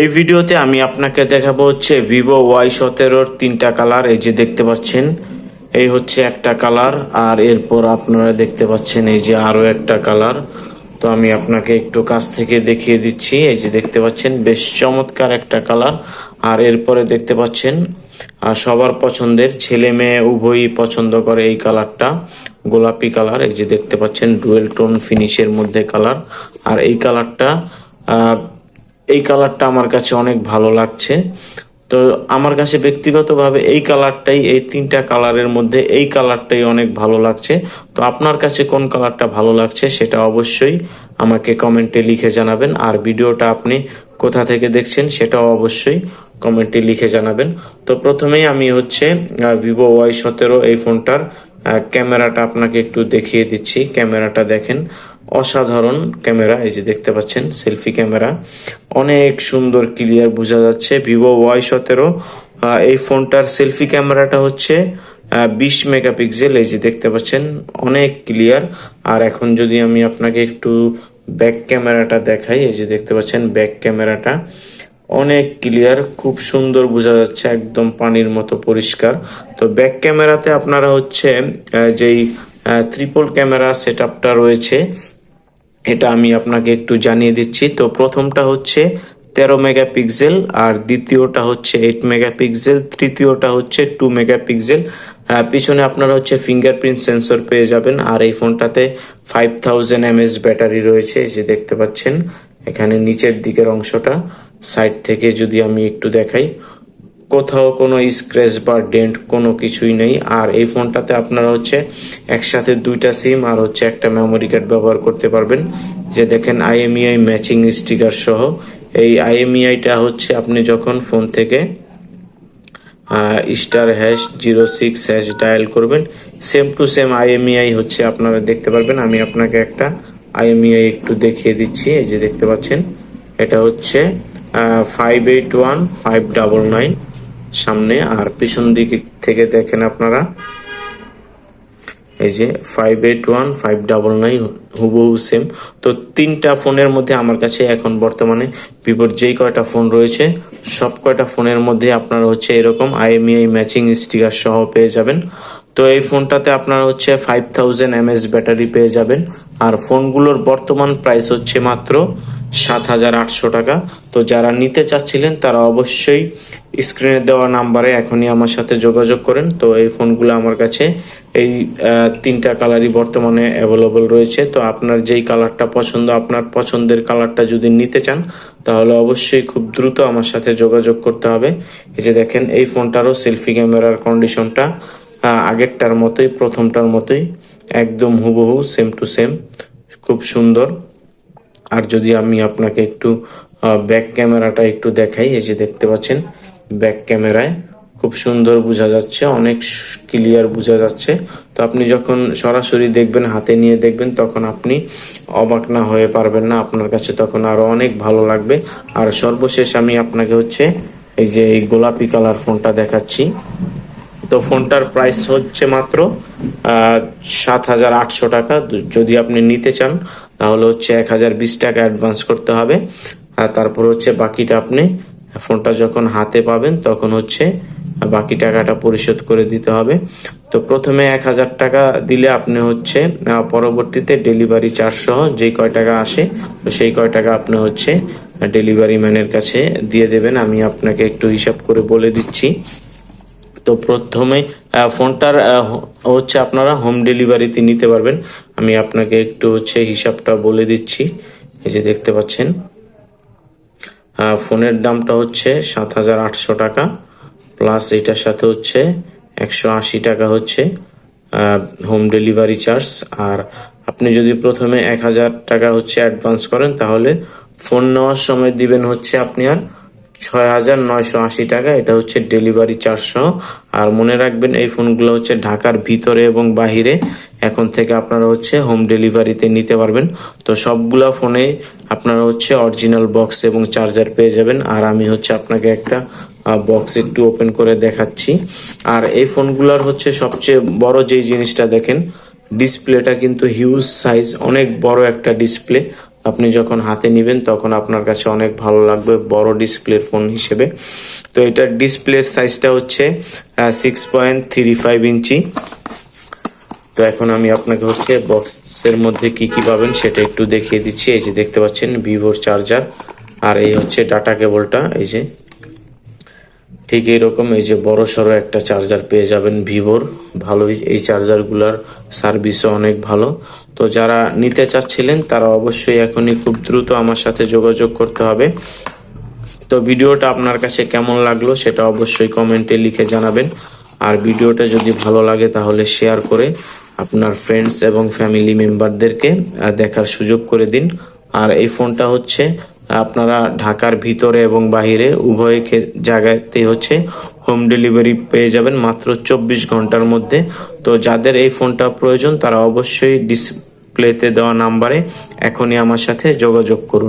এই ভিডিওতে আমি আপনাকে দেখাবো হচ্ছে ভিভো ওয়াই সতেরোর তিনটা কালার। এই যে দেখতে পাচ্ছেন, এই হচ্ছে একটা কালার, আর এরপর আপনারা দেখতে পাচ্ছেন এই যে আরও একটা কালার। তো আমি আপনাকে একটু কাছ থেকে দেখিয়ে দিচ্ছি, এই যে দেখতে পাচ্ছেন, বেশ চমৎকার একটা কালার। আর এরপরে দেখতে পাচ্ছেন আর সবার পছন্দের ছেলে মেয়ে উভয়ই পছন্দ করে এই কালারটা, গোলাপি কালার। এই যে দেখতে পাচ্ছেন, ডুয়েল টোন ফিনিশের মধ্যে কালার। আর এই কালারটা এই কালারটা আমার কাছে অনেক ভালো লাগছে। তো আমার কাছে ব্যক্তিগতভাবে এই কালারটাই এই তিনটা কালারের মধ্যে এই কালারটাই অনেক ভালো লাগছে। তো আপনার কাছে কোন কালারটা ভালো লাগছে সেটা অবশ্যই আমাকে কমেন্টে লিখে জানাবেন। আর ভিডিওটা আপনি কোথা থেকে দেখছেন সেটাও অবশ্যই কমেন্টে লিখে জানাবেন। তো প্রথমেই আমি হচ্ছে ভিভো ওয়াই সতেরো এই ফোনটার ক্যামেরাটা আপনাকে একটু দেখিয়ে দিচ্ছি। ক্যামেরাটা দেখেন। অসাধারণ ক্যামেরা, এই যে দেখতে পাচ্ছেন, সেলফি ক্যামেরা। অনেক সুন্দর ক্লিয়ার বোঝা যাচ্ছে, ভিভো ওয়াই সতেরো। এই ফোনটার সেলফি ক্যামেরাটা হচ্ছে বিশ মেগাপিক্সেল, এই যে দেখতে পাচ্ছেন, অনেক ক্লিয়ার। আর এখন যদি আমি আপনাকে একটু ব্যাক ক্যামেরাটা দেখাই, এই যে দেখতে পাচ্ছেন, ব্যাক ক্যামেরাটা। অনেক ক্লিয়ার, খুব সুন্দর বোঝা যাচ্ছে, একদম পানির মতো পরিষ্কার। তো ব্যাক ক্যামেরাতে আপনারা হচ্ছে যেই ত্রিপল ক্যামেরা সেট রয়েছে এটা আমি আপনাকে একটু জানিয়ে দিচ্ছি। তো প্রথমটা হচ্ছে তেরো মেগাপিক্সেল আর দ্বিতীয়টা হচ্ছে এইট মেগাপিক্সেল, তৃতীয়টা হচ্ছে টু মেগাপিক্সেল। পিছনে আপনারা হচ্ছে ফিঙ্গারপ্রিন্ট সেন্সর পেয়ে যাবেন। আর এই ফোনটাতে ফাইভ থাউজেন্ড এমএস ব্যাটারি রয়েছে যে দেখতে পাচ্ছেন। এখানে নিচের দিকের অংশটা সাইড থেকে যদি আমি একটু দেখাই। কোথাও কোনো স্ক্র্যাচ বা ডেন্ট কোনো কিছুই নেই। আর এই ফোনটাতে আপনারা হচ্ছে একসাথে দুইটা সিম আর হচ্ছে একটা মেমোরি কার্ড ব্যবহার করতে পারবেন। যে দেখেন আইএমইআই ম্যাচিং স্টিকার সহ। এই আইএমইআইটা হচ্ছে আপনি যখন ফোন থেকে star hash zero six hash dial করবেন সেম টু সেম আইএমইআই হচ্ছে আপনারা দেখতে পারবেন। আমি আপনাকে একটা আইএমইআই একটু দেখিয়ে দিচ্ছি, এই যে দেখতে পাচ্ছেন। এটা হচ্ছে five eight one five double nine সামনে আর পিছন দিক থেকে দেখেন আপনারা। এই যে five eight one five double nine হুবহু সেম তো তিনটা ফোনের মধ্যে আমার কাছে এখন বর্তমানে ভিভোর যেই কয়টা ফোন রয়েছে, সব কয়টা ফোনের মধ্যে আপনারা হচ্ছে এরকম আইএমইআই ম্যাচিং স্টিকার সহ পেয়ে যাবেন। তো এই ফোনটাতে আপনারা হচ্ছে ফাইভ থাউজেন্ড এমএস ব্যাটারি পেয়ে যাবেন। আর ফোনগুলোর বর্তমান প্রাইস হচ্ছে মাত্র সাত হাজার আটশো টাকা। তো যারা নিতে চাচ্ছিলেন, তারা অবশ্যই স্ক্রিনে দেওয়া নাম্বারে এখনই আমার সাথে যোগাযোগ করেন। তো এই ফোনগুলো আমার কাছে এই তিনটা কালারই বর্তমানে অ্যাভেলেবল রয়েছে। তো আপনার যেই কালারটা পছন্দ, আপনার পছন্দের কালারটা যদি নিতে চান, তাহলে অবশ্যই খুব দ্রুত আমার সাথে যোগাযোগ করতে হবে। এই যে দেখেন, এই ফোনটারও সেলফি ক্যামেরার কন্ডিশনটা আগেরটার মতোই, প্রথমটার মতোই, একদম হুবহু সেম টু সেম খুব সুন্দর। আর যদি আমি আপনাকে একটু ব্যাক ক্যামেরাটা একটু দেখাই, এই যে দেখতে পাচ্ছেন ব্যাক ক্যামেরায় খুব সুন্দর বোঝা যাচ্ছে, অনেক ক্লিয়ার বোঝা যাচ্ছে। তো আপনি যখন সরাসরি দেখবেন, হাতে নিয়ে দেখবেন, তখন আপনি অবাক না হয়ে পারবেন না আপনার কাছে, তখন আরও অনেক ভালো লাগবে। আর সর্বশেষ আমি আপনাকে হচ্ছে, এই যে এই গোলাপি কালার ফোনটা দেখাচ্ছি। তো ফোনটার প্রাইস হচ্ছে মাত্র সাত হাজার আটশো টাকা। যদি আপনি নিতে চান তাহলে হচ্ছে এক হাজার বিশ টাকা অ্যাডভান্স করতে হবে। আর তারপর হচ্ছে বাকিটা আপনি ফোনটা যখন হাতে পাবেন, তখন হচ্ছে বাকি টাকাটা পরিশোধ করে দিতে হবে। তো প্রথমে এক হাজার টাকা দিলে আপনি হচ্ছে পরবর্তীতে ডেলিভারি চার্জ সহ যেই কয় টাকা আসে, তো সেই কয় টাকা আপনি হচ্ছে ডেলিভারি ম্যানের কাছে দিয়ে দেবেন। আমি আপনাকে একটু হিসাব করে বলে দিচ্ছি। তো প্রথমে ফোনটার হচ্ছে আপনারা হোম ডেলিভারিতে নিতে পারবেন। আমি আপনাকে একটু হচ্ছে হিসাবটা বলে দিচ্ছি। এই যে দেখতে পাচ্ছেন। ফোনের দামটা হচ্ছে সাত হাজার আটশো টাকা, প্লাস এটার সাথে হচ্ছে একশো আশি টাকা হচ্ছে হোম ডেলিভারি চার্জ। আর আপনি যদি প্রথমে এক হাজার টাকা হচ্ছে অ্যাডভান্স করেন, তাহলে ফোন নেওয়ার সময় দিবেন হচ্ছে আপনি আর ছয় হাজার নয়শো আশি টাকা। এটা হচ্ছে ডেলিভারি চারশো। আর মনে রাখবেন, এই ফোনগুলো হচ্ছে ঢাকার ভিতরে এবং বাহিরে। এখন থেকে আপনারা হচ্ছে হোম ডেলিভারিতে নিতে পারবেন। তো সবগুলা ফোনে আপনারা হচ্ছে অরিজিনাল বক্স এবং চার্জার পেয়ে যাবেন। আর আমি হচ্ছে আপনাকে একটা বক্স একটু ওপেন করে দেখাচ্ছি। আর এই ফোনগুলোর হচ্ছে সবচেয়ে বড় যেই জিনিসটা দেখেন, ডিসপ্লেটা কিন্তু হিউজ সাইজ, অনেক বড় একটা ডিসপ্লে। আপনি যখন হাতে নেবেন, তখন আপনার কাছে অনেক ভালো লাগবে বড় ডিসপ্লের ফোন হিসেবে। তো এটার ডিসপ্লের সাইজটা হচ্ছে six point three five inch. তো এখন আমি আপনাকে হচ্ছে বক্সের মধ্যে কি কি পাবেন সেটা একটু দেখিয়ে দিচ্ছি। এই যে দেখতে পাচ্ছেন ভিভোর চার্জার আর এই হচ্ছে ডাটা কেবলটা এই যে। ঠিক এরকম এই যে বড় সড়ো একটা চার্জার পেয়ে যাবেন ভিভোর। ভালোই এই চার্জারগুলোর সার্ভিসও অনেক ভালো। তো যারা নিতে চাচ্ছিলেন, তারা অবশ্যই এখনই খুব দ্রুত আমার সাথে যোগাযোগ করতে হবে। তো ভিডিওটা আপনার কাছে কেমন লাগল সেটা অবশ্যই কমেন্টে লিখে জানাবেন। আর ভিডিওটা যদি ভালো লাগে তাহলে শেয়ার করে আপনার ফ্রেন্ডস এবং ফ্যামিলি মেম্বারদেরকে দেখার সুযোগ করে দিন। আর এই ফোনটা হচ্ছে আপনারা ঢাকার ভিতরে এবং বাহিরে উভয় জায়গাতে হচ্ছে হোম ডেলিভারি পেয়ে যাবেন মাত্র চব্বিশ ঘণ্টার মধ্যে। তো যাদের এই ফোনটা প্রয়োজন, তারা অবশ্যই ডিসপ্লেতে দেওয়া নাম্বারে এখনই আমার সাথে যোগাযোগ করুন।